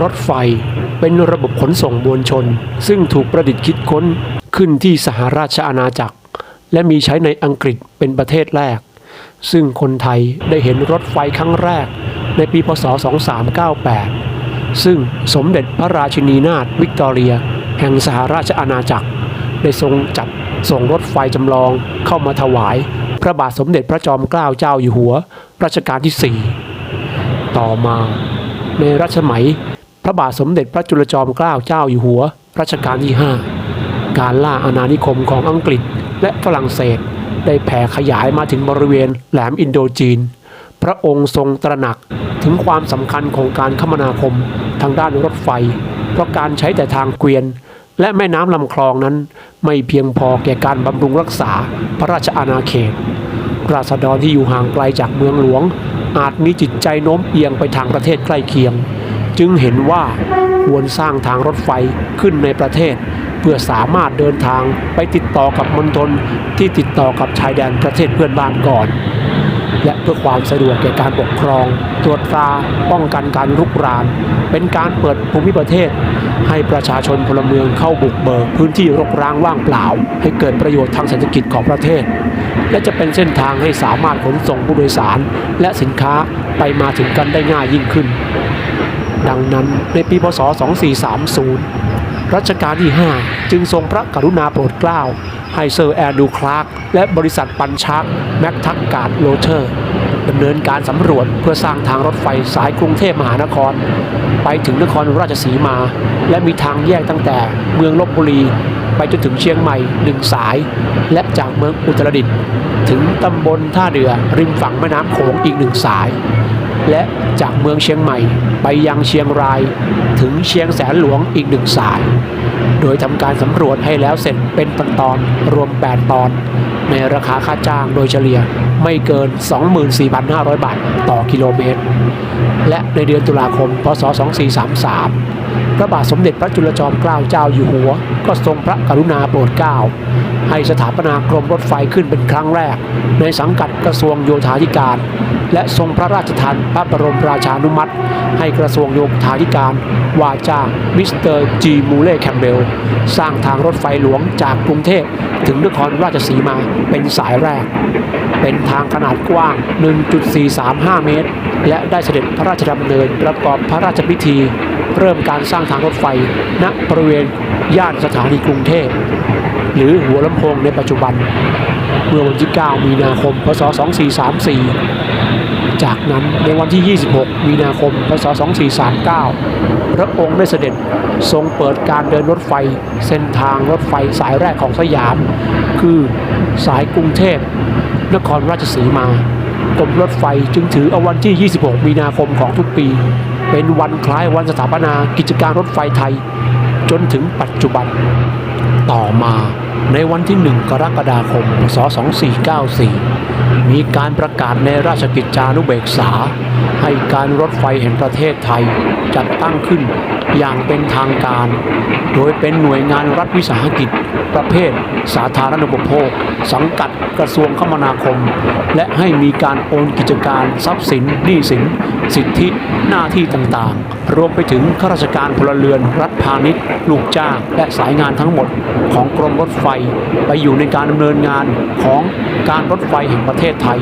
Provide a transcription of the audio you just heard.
รถไฟเป็นระบบขนส่งมวลชน ซึ่งถูกประดิษฐ์คิดค้นขึ้นที่สหราชอาณาจักร และมีใช้ในอังกฤษเป็นประเทศแรก ซึ่งคนไทยได้เห็นรถไฟครั้งแรกในปีพศ 2398 ซึ่งสมเด็จพระราชินีนาถวิกตอเรีย แห่งสหราชอาณาจักร ได้ทรงจัดส่งรถไฟจำลองเข้ามาถวาย พระบาทสมเด็จพระจอมเกล้าเจ้าอยู่หัว รัชกาลที่ 4 ต่อมาในรัชสมัย ระบาทสมเด็จพระจุลจอมเกล้าเจ้าอยู่หัว รัชกาลที่ 5 การล่าอาณานิคมของอังกฤษและฝรั่งเศส ได้แผ่ขยายมาถึงบริเวณแหลมอินโดจีน พระองค์ทรงตระหนักถึงความสำคัญของการคมนาคมทางด้านรถไฟ เพราะการใช้แต่ทางเกวียน และแม่น้ำลำคลองนั้น ไม่เพียงพอแก่การบำรุงรักษาพระราชอาณาเขต ราษฎรที่อยู่ห่างไกลจากเมืองหลวง อาจมีจิตใจโน้มเอียงไปทางประเทศใกล้เคียง จึงเห็นว่าควรสร้างทางรถไฟขึ้นในประเทศ เพื่อสามารถเดินทางไปติดต่อกับมณฑลที่ติดต่อกับชายแดนประเทศเพื่อนบ้านก่อน และเพื่อความสะดวกแก่การปกครอง ตรวจตราป้องกันการรุกราน เป็นการเปิดภูมิประเทศ ให้ประชาชนพลเมืองเข้าบุกเบิกพื้นที่รกร้างว่างเปล่า ให้เกิดประโยชน์ทางเศรษฐกิจของประเทศ และจะเป็นเส้นทางให้สามารถขนส่งผู้โดยสาร และสินค้าไปมาถึงกันได้ง่ายยิ่งขึ้น ดังนั้นในปีพศ 2430 รัชกาลที่ 5 จึงทรงพระกรุณาโปรดเกล้า ให้เซอร์แอนดูคลาร์กและบริษัทปันชักแม็กทักการ์ดโรเทอร์ดำเนินการสำรวจเพื่อสร้างทางรถไฟสายกรุงเทพมหานคร ไปถึงนครราชสีมา และมีทางแยกตั้งแต่เมืองลบบุรี ไปจนถึงเชียงใหม่หนึ่งสาย และจากเมืองอุตรดิตถ์ถึงตำบลท่าเรือริมฝั่งแม่น้ำโขงอีกหนึ่งสาย และจากเมืองเชียงใหม่ไปยังเชียงรายถึงเชียงแสนหลวงอีกหนึ่งสาย โดยทำการสำรวจให้แล้วเสร็จเป็นตอนตอนรวม 8 ตอน ในราคาค่าจ้างโดยเฉลี่ยไม่เกิน 24,500 บาทต่อกิโลเมตร และในเดือนตุลาคม พศ 2433 พระบาทสมเด็จพระจุลจอมเกล้าเจ้าอยู่หัว ก็ทรงพระกรุณาโปรดเกล้า ให้สถาปนากรมรถไฟขึ้นเป็นครั้งแรก ในสังกัดกระทรวงโยธาธิการ และทรงพระราชทานพระบรมราชานุมัติ ให้กระทรวงโยธาธิการว่าจ้างมิสเตอร์จีมูเล่แคมเบลสร้างทางรถไฟหลวงจากกรุงเทพถึงนครราชสีมาเป็นสายแรก เป็นทางขนาดกว้าง 1.435 เมตร และได้เสด็จพระราชดำเนินประกอบพระราชพิธี เริ่มการสร้างทางรถไฟ ณบริเวณย่านสถานีกรุงเทพ หรือหัวลำโพงในปัจจุบัน เมื่อวันที่ 9 มีนาคม พศ 2434 จากนั้นในวันที่ 26 มีนาคม พศ 2439 พระองค์ได้เสด็จทรงเปิดการเดินรถไฟ เส้นทางรถไฟสายแรกของสยาม คือสายกรุงเทพ นครราชสีมากรมรถไฟจึงถือเอาวันที่ 26 มีนาคมของทุกปี เป็นวันคล้ายวันสถาปนากิจการรถไฟไทย จนถึงปัจจุบัน ต่อมาในวันที่ 1 กรกฎาคม พศ 2494 มีการประกาศในราชกิจจานุเบกษา ให้การรถไฟแห่งประเทศไทยจัดตั้งขึ้น อย่างเป็นทางการ โดยเป็นหน่วยงานรัฐวิสาหกิจ ประเภท สาธารณูปโภค สังกัดกระทรวงคมนาคม และให้มีการโอนกิจการทรัพย์สินหนี้สิน สิทธิหน้าที่ต่างๆ รวมไปถึงข้าราชการพลเรือน รัฐพาณิชย์ ลูกจ้าง และสายงานทั้งหมดของกรมรถไฟ ไปอยู่ในการดำเนินงานของการรถไฟแห่งประเทศไทย